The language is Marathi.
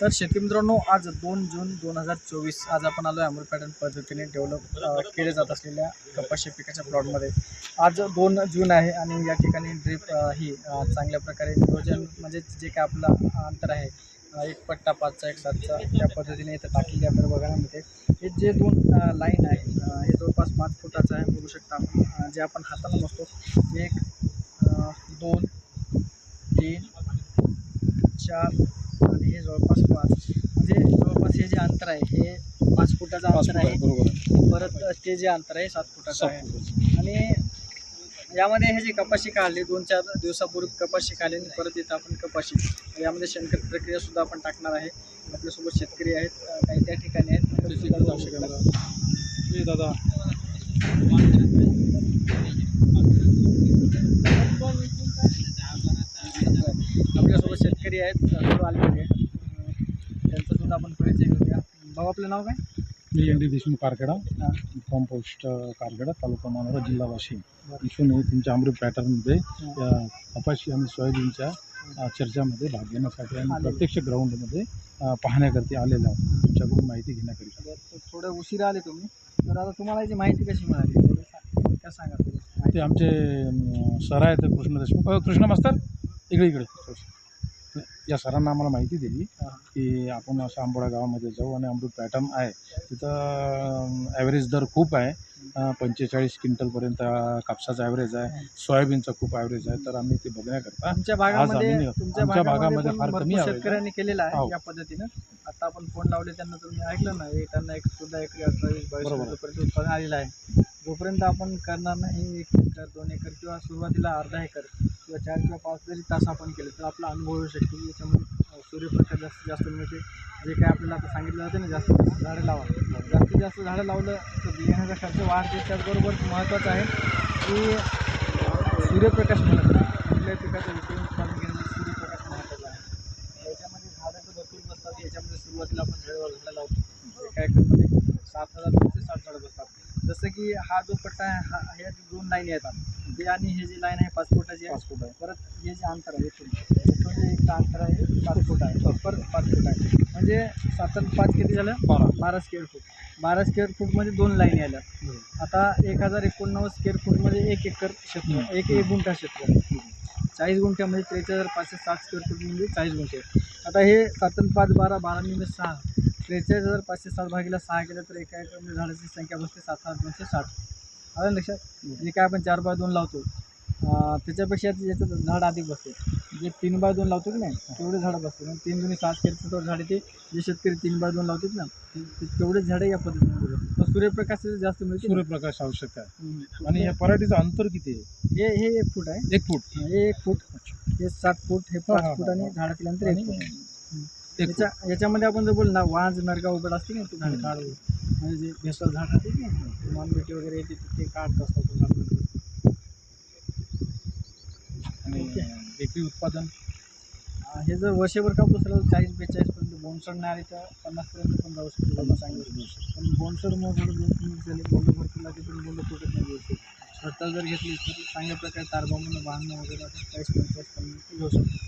तर शेतकरी मित्रांनो आज दोन जून दोन हजार चोवीस आज आपण आलो आहे अमृत पॅटर्न पद्धतीने डेव्हलप केले जात असलेल्या कपाशी पिकाच्या प्लॉटमध्ये आज दोन जून आहे आणि या ठिकाणी ड्रीप ही चांगल्या प्रकारे नियोजन म्हणजे जे काय आपलं अंतर आहे एक पट्टा पाचचा एक सातचा त्या पद्धतीने इथं टाकलेली आपल्याला बघायला मिळते. हे जे दोन लाईन आहे हे जवळपास पाच फुटाचं आहे बघू शकता आपण जे आपण हाताला मोजतो एक दोन तीन चार आणि हे जवळपास पाच म्हणजे जवळपास हे जे अंतर आहे हे पाच फुटाचं अंतर आहे बरोबर परत ते जे अंतर आहे सात फुटाचं आहे. आणि यामध्ये हे जे कपाशी काढली दोन चार दिवसापूर्वी कपाशी काढली आणि परत येतं आपण कपाशी. यामध्ये शेणखत प्रक्रिया सुद्धा आपण टाकणार आहे. आपल्यासोबत शेतकरी आहेत काही त्या ठिकाणी आहेत. दादा. आपल्यासोबत शेतकरी आहेत. सर्व आलेले आहेत अं, त्यांचं सुद्धा आपण परिचय घेऊया भाऊ आपलं नाव काय? मी एन डी देशमुख कारखेडा हां. फॉर्म पोस्ट कारखेडा तालुका मानोरा जिल्हा वाशिम. इथून हे तुमच्या अमृत पॅटर्नमध्ये कपाशी आणि सोयाबीनच्या चर्चामध्ये भाग घेण्यासाठी आणि. प्रत्यक्ष ग्राउंडमध्ये पाहण्याकरता आलेलो आहोत. तुमच्याकडून माहिती घेण्याकरिता. थोडं उशिरा आले तुम्ही. तर आता तुम्हाला याची माहिती कशी मिळाली? काय सांगा ते. आमचे सर आहेत कृष्ण देशमुख. कृष्ण मास्तर इकडे इकडे. या सरांना आम्हाला माहिती दिली. की आपण असं आंबोडा गावामध्ये जाऊ आणि अमृत पॅटर्न आहे तिथं ॲव्हरेज दर खूप आहे पंचेचाळीस क्विंटलपर्यंत कापसाचा ॲव्हरेज आहे सोयाबीनचा खूप ॲव्हरेज आहे तर आम्ही ते बघण्याकरता भागामध्ये तुमच्या आमच्या भागामध्ये फार कमी. शेतकऱ्यांनी केलेलं आहे हो. या पद्धतीनं आता आपण फोन लावले त्यांना तुम्ही ऐकलं ना एक त्यांना एक सुद्धा एक बरोबर. पर्यंत उत्पादन आलेलं आहे जोपर्यंत आपण करणार नाही एक एकर दोन एकर किंवा सुरुवातीला अर्धा एकर किंवा चार किंवा पाच जरी तास आपण केले तर आपला अनुभव येऊ शकतो. याच्यामुळे सूर्यप्रकाश जास्तीत जास्त मिळते. जे काय आपल्याला आता सांगितलं जातं ना जास्तीत जास्त झाडं लावा. जास्तीत जास्त झाडं लावलं तर बियाण्याचा खर्च वाढते. त्याचबरोबर महत्त्वाचं आहे की सूर्यप्रकाश मिळत नाही. कुठल्याही पिकाचं विषय उत्पादन घेण्यासाठी सूर्यप्रकाश महत्त्वाचा आहे याच्यामध्ये झाडं तर भरपूर बसतात याच्यामध्ये सुरुवातीला आपण झाडं झाडं लावतो एका एकरमध्ये सात हजार ते सात झाडं बसतात. जसं की हा जो पट्टा आहे हा ह्या दोन लाईन येतात. ते आणि हे जी लाईन आहे पाच फुटाची आहे. पाच फूट आहे. परत हे जे अंतर आहे इथून इथून जे एक अंतर आहे सात फूट आहे. परत पाच फूट आहे. म्हणजे सात पाच किती झालं? बारा. बारा स्क्वेअर फूट बारा स्क्वेअर फूटमध्ये दोन लाईन आल्या. आता एक हजार एकोणनव्वद स्क्वेअर फूटमध्ये एक एकर क्षेत्र एक एक गुंठा क्षेत्र. चाळीस गुंठ्यामध्ये त्रेचाळीस हजार पाचशे साठ स्क्वेअर फूट म्हणजे चाळीस गुंठे. आता हे सात पाच बारा बारा मिनिट सहा. त्रेचाळीस हजार पाचशे सात भागीला सहा केलं तर एका एकरमध्ये झाडाची संख्या बसते सात हजार दोनशे साठ आलं लक्षात जे काय आपण चार बाय दोन लावतो त्याच्यापेक्षा याचं झाड अधिक बसते जे तीन बाय दोन लावतो की नाही तेवढे झाडं बसते म्हणजे तीन दोन्ही सात केलं तर झाडे ते जे शेतकरी तीन बाय दोन लावतात ना ते तेवढेच झाडं या पद्धतीने बसतात. पण सूर्यप्रकाश जास्त मिळते. सूर्यप्रकाश आवश्यक आहे. आणि या पराठीचं अंतर किती आहे हे हे एक फूट आहे एक फूट हे एक फूट हे सात फूट हे पाच फूट आणि. झाडातील अंतर एक एक फूट. याच्या याच्यामध्ये आपण जर बोल ना वांज नरगा उघड असते ना ते झाड. काढ म्हणजे जे भेसळ झाड राहते की नाही मानबेटी वगैरे येते ते काढत असतात. आणि एकरी उत्पादन? हे जर वर्षभर कापूस राहिला चाळीस बेचाळीस पर्यंत बोनसड नाही आली तर पन्नासपर्यंत पण जाऊ शकतो आपण चांगलं पण बोनसड मग झाले बोंड भरपूर लागते पण बोंड तुटत नाही व्यवस्थित स्वतः जर घेतली तर चांगल्या प्रकारे तारबामून बांधणं वगैरे चाळीस पंचेचाळीस पर्यंत घेऊ शकतो.